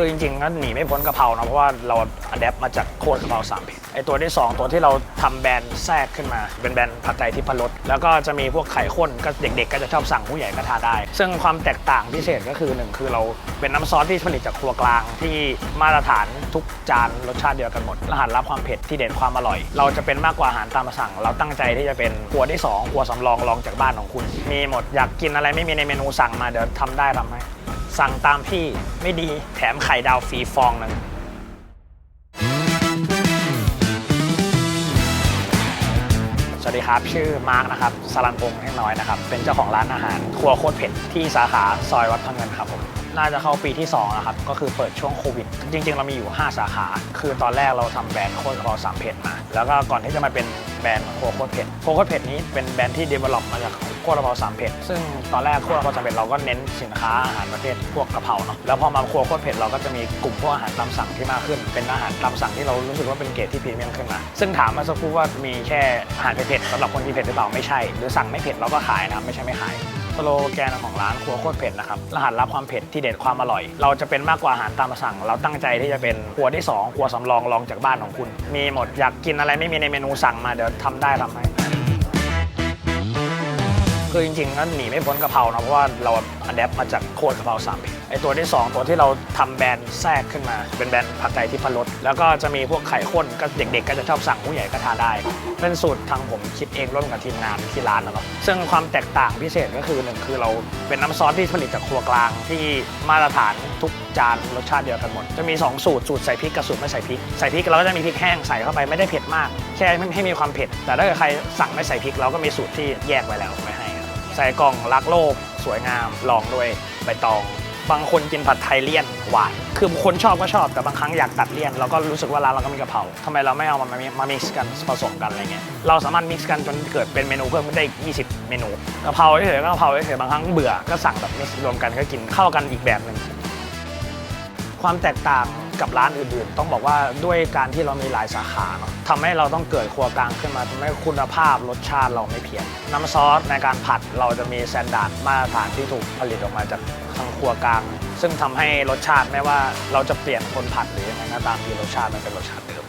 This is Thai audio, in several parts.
คือจริงๆก็หนีไม่พ้นกะเพรานะเพราะว่าเราอัดแอปมาจากโคตรกะเพราสามเผ็ดไอตัวที่ 2 ตัวที่เราทำแบรนด์แทรกขึ้นมา เป็นแบรนด์ผัดไทยที่พรสแล้วก็จะมีพวกไข่ข้นก็เด็ก ๆ ก็จะชอบสั่งผู้ใหญ่ก็ทานได้ ซึ่งความแตกต่างพิเศษก็คือหนึ่งคือเราเป็นน้ำซอสที่ผลิตจากครัวกลางที่มาตรฐานทุกจานรสชาติเดียวกันหมดรหัสลับความเผ็ดที่เด่นความอร่อย เราจะเป็นมากกว่าอาหารตามสั่ง เราตั้งใจที่จะเป็นครัวที่สองครัวสำรองรองจากบ้านของคุณ มีหมดอยากกินอะไรไม่มีในเมนูสั่งมาเดี๋ยวทำได้ทำให้ สั่งตามพี่ไม่ดีแถมไข่ดาวฟรีฟองหนึ่งสวัสดีครับ ชื่อมาร์กนะครับสรันพงษ์ให้น้อยนะครับ เป็นเจ้าของร้านอาหารครัวโคตรเผ็ดที่สาขาซอยวัดพะเงินครับผมน่าจะเข้าปีที่2แล้วครับ ก็คือเปิดช่วงโควิด จริง ๆ เรามีอยู่ 5 สาขา คือตอนแรกเราทำแบรนด์โคตรกะเพราสามเผ็ดมา แล้วก็ก่อนที่จะมาเป็น แบรนด์คโค่เผ็ดคโค่เผ็ดนี้เป็นแบรนด์ที่ develop มาจากโคตรกะเพราสามเผ็ดซึ่งตอนแรกโคตรกะเพราสามเผ็ดเราก็เน้นสินค้าอาหารประเภทพวกกะเพราเนาะแล้วพอมาครัวโคตรเผ็ดเราก็จะมีกลุ่มพวกอาหารตามสั่งที่มากขึ้น เป็นอาหารตามสั่งที่เรารู้สึกว่าเป็นเกรดที่พรีเมียมขึ้นมา ซึ่งถามมาสักครู่ว่ามีแค่อาหารเผ็ดๆสำหรับคนที่เผ็ดหรือเปล่าไม่ใช่ หรือสั่งไม่เผ็ดเราก็ขายนะไม่ใช่ไม่ขาย โลแกนของร้านครัวโคตรเผ็ดนะครับ รหัสลับความเผ็ดที่เด็ดความอร่อย เราจะเป็นมากกว่าอาหารตามสั่ง เราตั้งใจที่จะเป็นครัวที่ 2 ครัวสำรองรองจากบ้านของคุณ มีหมดอยากกินอะไรไม่มีในเมนูสั่งมาเดี๋ยวทำได้ทำให้ คือจริงๆก็หนีไม่พ้นกะเพรานะเพราะว่าเราอัดแอปมาจากโคตรกะเพราสามเผ็ดไอตัวที่ 2 ตัวที่เราทำแบรนด์แทรกขึ้นมา เป็นแบรนด์ผัดไทยที่พรสแล้วก็จะมีพวกไข่ข้นก็เด็กๆ ก็จะชอบสั่งผู้ใหญ่ก็ทานได้ เป็นสูตรทางผมคิดเองร่วมกับทีมงานที่ร้านนะครับซึ่งความแตกต่างพิเศษก็คือหนึ่งคือเราเป็นน้ำซอสที่ผลิตจากครัวกลางที่มาตรฐานทุกจานรสชาติเดียวกันหมด จะมี 2 สูตรสูตรใส่พริกกับสูตรไม่ใส่พริกใส่พริกเราก็จะมีพริกแห้งใส่เข้าไปไม่ได้เผ็ดมาก แค่ให้มีความเผ็ด แต่ถ้าเกิดใครสั่งไม่ใส่พริกเราก็มีสูตรที่แยกไว้แล้วไว้ให้ ส่กล่องรักโลก สวยงามลองด้วยใบตอง บางคนกินผัดไทยเลี่ยนหวาน คือคนชอบก็ชอบแต่บางครั้งอยากตัดเลี่ยนเราก็รู้สึกว่าร้านเราก็มีกะเพราทำไมเราไม่เอามามา mix กันผสมกันอะไรเงี้ยเราสามารถ mix กันจนเกิดเป็นเมนูเพิ่มขึ้นได้อีก20 เมนูกะเพราเฉยๆก็กะเพราเฉยๆบางครั้งเบื่อก็สั่งแบบ mix รวมกันก็กินเข้ากันอีกแบบหนึ่งความแตกต่างกับร้านอื่นๆ ต้องบอกว่าด้วยการที่เรามีหลายสาขาเนาะ ทำให้เราต้องเกิดครัวกลางขึ้นมาทำให้คุณภาพรสชาติเราไม่เพี้ยนน้ำซอสในการผัดเราจะมีแซนด์ดาร์ดมาตรฐานที่ถูกผลิตออกมาจากทางครัวกลาง ซึ่งทำให้รสชาติไม่ว่าเราจะเปลี่ยนคนผัดหรือยังไงก็ตามที่รสชาติมันเป็นรสชาติเดิม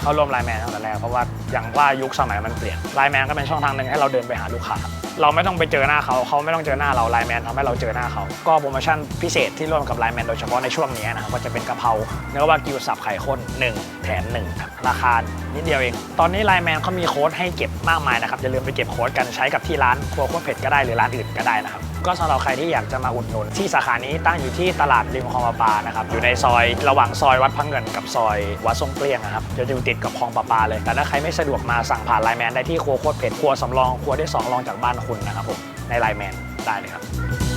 เข้าร่วมไลน์แมนตั้งแต่แรกเพราะว่าอย่างว่ายุคสมัยมันเปลี่ยนไลน์แมนก็เป็นช่องทางหนึ่งให้เราเดินไปหาลูกค้า เราไม่ต้องไปเจอหน้าเขา เขาไม่ต้องเจอหน้าเราไลน์แมนทำให้เราเจอหน้าเขา ก็โปรโมชั่นพิเศษที่ร่วมกับไลน์แมนโดยเฉพาะในช่วงนี้นะครับก็จะเป็นกะเพราเนื้อวากิวสับไข่ข้น 1 แถม1ครับราคานิดเดียวเอง ตอนนี้ไลน์แมนเขามีโค้ดให้เก็บมากมายนะครับอย่าลืมไปเก็บโค้ดกันใช้กับที่ร้านครัวโคตรเผ็ดก็ได้หรือร้านอื่นก็ได้นะครับ ก็สำหรับใครที่อยากจะมาอุดหนุนที่สาขานี้ตั้งอยู่ที่ตลาดริมคลองประปานะครับอยู่ในซอยระหว่างซอยวัดพังเงินกับซอยวัดทรงเกลี้ยงนะครับจะอยู่ติดกับคลองประปาเลย แต่ถ้าใครไม่สะดวกมาสั่งผ่านไลน์แมนได้ที่ครัวโคตรเผ็ดครัวสำรองครัวได้สองรองจากบ้านคุณนะครับผมในไลน์แมนได้เลยครับ